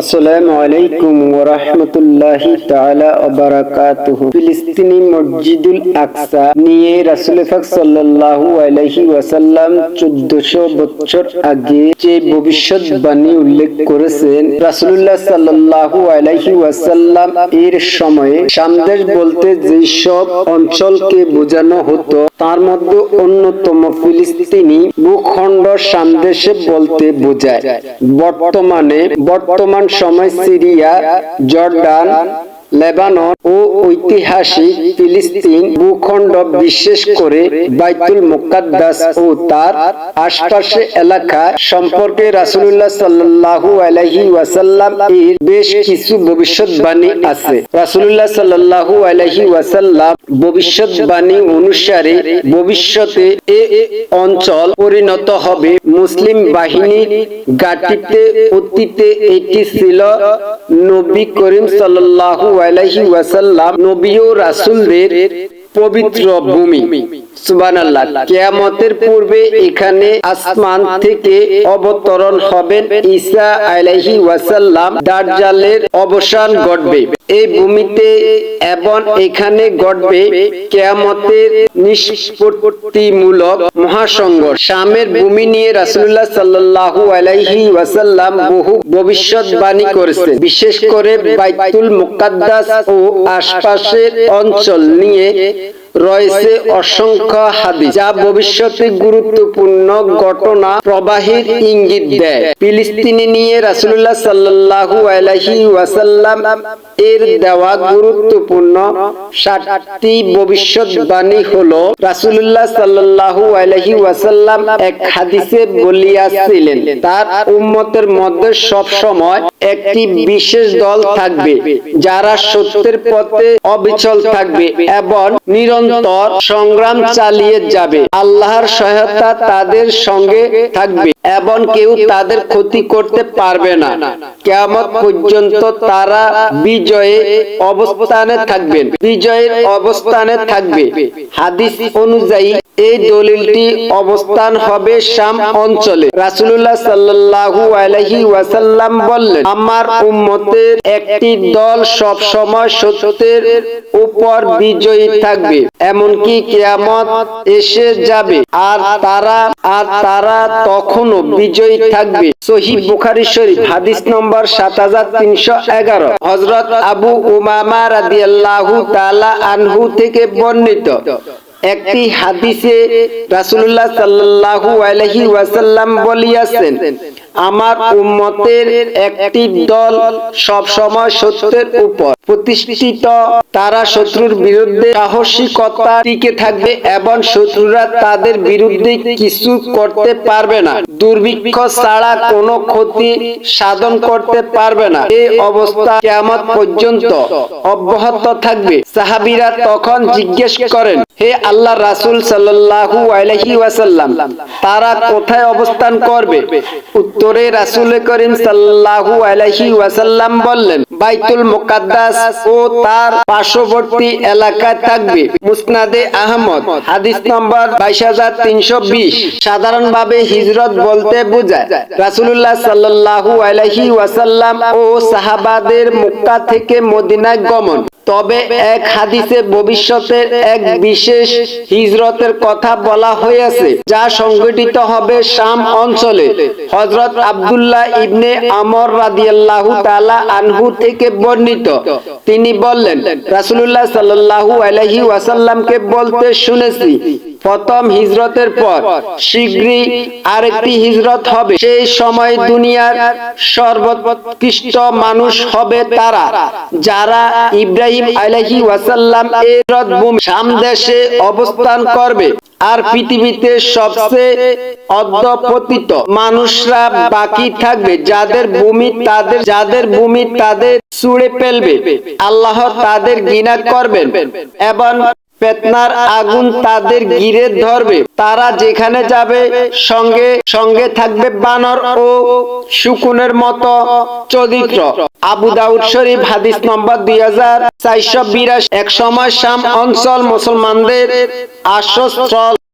আসসালামু আলাইকুম ওয়া রাহমাতুল্লাহি তাআলা ওয়া বারাকাতুহু। ফিলিস্তিনি মসজিদুল আকসা নিয়ে রাসূল পাক সাল্লাল্লাহু আলাইহি ওয়াসাল্লাম 1400 বছর আগে যে ভবিষ্যৎবাণী উল্লেখ করেছেন ওয়াসাল্লাম এর সময়ে সামদেশ বলতে যেই সব অঞ্চলকে বোঝানো হতো, তার মধ্যে অন্যতম ফিলিস্তিনি ভূখণ্ড সামদেশে বলতে বোঝায়। বর্তমানে বর্তমান সময় সিরিয়া জর্ডান লেবানন ও ঐতিহাসিক ফিলিস্তিন ভূখণ্ড বিশেষ করে বাইতুল মুকাদ্দাস ও তার আশপাশে এলাকা সম্পর্কে রাসূলুল্লাহ ওয়াসাল্লাম এর বেশ কিছু ভবিষ্যৎবাণী আছে। রাসূলুল্লাহ ওয়াসাল্লাম ভবিষ্যৎবাণী অনুসারে ভবিষ্যতে এ অঞ্চল পরিণত হবে। মুসলিম বাহিনীর ঘাটিতে অতীতে এটি ছিল নবী করিম ওয়াসাল্লাম নবী ও রাসুলদের পবিত্র ভূমি। সুবহানাল্লাহ, কিয়ামতের পূর্বে এখানে আসমান থেকে অবতরণ হবেন ঈসা ওয়াসাল্লাম, দাজ্জালের অবসান ঘটবে। এই ভূমিতে এবং এখানে ঘটবে কিয়ামতের নিষ্পত্তিমূলক শামের ভূমি নিয়ে রাসূলুল্লাহ সাল্লাল্লাহু আলাইহি ওয়াসাল্লাম বহু ভবিষ্যৎবাণী করেছে বিশেষ করে বাইতুল মুকাদ্দাস ও আশপাশের অঞ্চল নিয়ে রয়েছে অসংখ্য হাদিস যা ভবিষ্যতে গুরুত্বপূর্ণ ঘটনা প্রবাহের ইঙ্গিত দেয়। ফিলিস্তিনি নিয়ে রাসূলুল্লাহ সাল্লাল্লাহু আলাইহি ওয়াসাল্লাম এর দেওয়া গুরুত্বপূর্ণ সাতটি ভবিষ্যৎবাণী হলো, রাসূলুল্লাহ সাল্লাল্লাহু আলাইহি ওয়াসাল্লাম এক হাদিসে বলিয়াছিলেন, তার উম্মতের মধ্যে সব সময় একটি বিশেষ দল থাকবে, যারা সত্যের পথে অবিচল থাকবে এবং নিরন্তর সংগ্রাম চালিয়ে যাবে। আল্লাহর সহায়তা তাদের সঙ্গে থাকবে। এবং কেউ তাদের ক্ষতি করতে পারবে না। কেমন পর্যন্ত তারা বিজয়ে অবস্থানে থাকবেন। বিজয়ের অবস্থানে থাকবে। হাদিস অনুযায়ী এই দলিলটি অবস্থান হবে শাম অঞ্চলে। রাসূলুল্লাহ সাল্লাল্লাহু আলাইহি ওয়াসাল্লাম বললেন, আমার উম্মতের একটি দল সব সময় সত্যের উপর বিজয়ী থাকবে, এমনকি কেয়ামত এসে যাবে। আর তারা আর তারা তখনও বিজয়ী থাকবে। সহি বুখারি শরীফ, হাদিস নম্বর 7311 হযরত আবু উমামা রাদিয়াল্লাহু তালা আনহু থেকে বর্ণিত একটি হাদিসে রাসুল্লাহ সাল্লাহু আলহি ওয়াসাল্লাম বলিয়াছেন আমার উম্মতের একটি দল সব সময় সত্যের উপর প্রতিষ্ঠিত। তারা শত্রুর বিরুদ্ধে সাহসিকতা টিকে থাকবে এবং শত্রুরা তাদের বিরুদ্ধে কিছু করতে পারবে না। দুর্ভিক্ষ ছাড়া কোনো ক্ষতি সাধন করতে পারবে না। এই অবস্থা কেমন পর্যন্ত অব্যাহত থাকবে। সাহাবিরা তখন জিজ্ঞেস করেন, হে আল্লাহ রাসূল সাল্লাল্লাহু আলাইহি ওয়াসাল্লাম, তারা কোথায় অবস্থান করবে? উত্তরে রাসূল করিম সাল্লাহু আলাইহি ওয়াসাল্লাম বললেন বাইতুল মুকাদ্দাস ও তার পার্শ্ববর্তী এলাকায় থাকবে। মুসনাদে আহমদ। হাদিস নম্বর 22320 সাধারণভাবে হিজরত বলতে বোঝায়। রাসূলুল্লাহ সাল্লাল্লাহু আলাইহি ওয়াসাল্লাম ও সাহাবাদের মক্কা থেকে মদিনায় গমন। তবে এক হাদিসে ভবিষ্যতের এক বিশেষ হিজরতের কথা বলা হয়েছে, যা সংগঠিত হবে শাম অঞ্চলে। হজরত আব্দুল্লাহ ইবনে আমর রাদিয়াল্লাহু তাআলা আনহু থেকে বর্ণিত। তিনি বললেন রাসুল্লাহ সাল্লাল্লাহু আলহি ওয়াসাল্লামকে বলতে শুনেছি প্রথম হিজরতের পর শীঘ্রই আরেকটি হিজরত হবে। সেই সময় দুনিয়ার সর্বোৎকৃষ্ট মানুষ হবে তারা, যারা ইব্রাহিম আলাইহি ওয়াসাল্লাম এর ভূমি সামদেশে অবস্থান করবে। আর পৃথিবীতে সবচেয়ে অধ্যপতিত মানুষরা বাকি থাকবে, যাদের ভূমি তাদের, যাদের ভূমি তাদের ছুঁড়ে ফেলবে। আল্লাহ তাদের ঘৃণা করবেন এবং ফেতনার আগুন তাদের গিরে ধরবে। তারা যেখানে যাবে, সঙ্গে সঙ্গে থাকবে বানর ও শুকুনের মতো চরিত্র। আবু দাউদ শরীফ, হাদিস নম্বর দুই হাজার চারশো বিরাশি। এক সময় শাম অঞ্চল মুসলমানদের আশ্বস্থল